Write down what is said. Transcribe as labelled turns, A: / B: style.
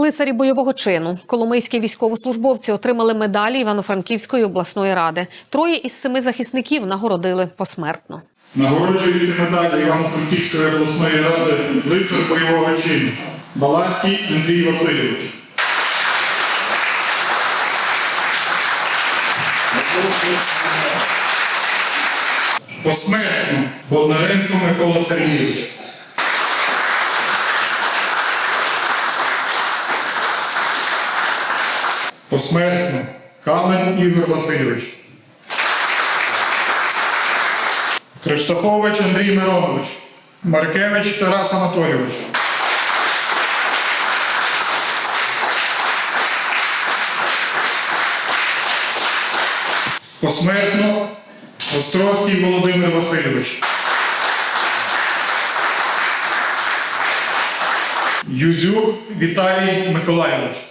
A: Лицарі бойового чину, коломийські військовослужбовці отримали медалі Івано-Франківської обласної ради. Троє із семи захисників нагородили посмертно.
B: Нагороджується медаль Івано-Франківської обласної ради лицар бойового чину Балацький Андрій Васильович. Посмертно Бондаренко Микола Сергійович. Посмертно Калин Ігор Васильович. Криштофович Андрій Миронович. Маркевич Тарас Анатолійович. Посмертно Островський Володимир Васильович. Юзюк Віталій Миколайович.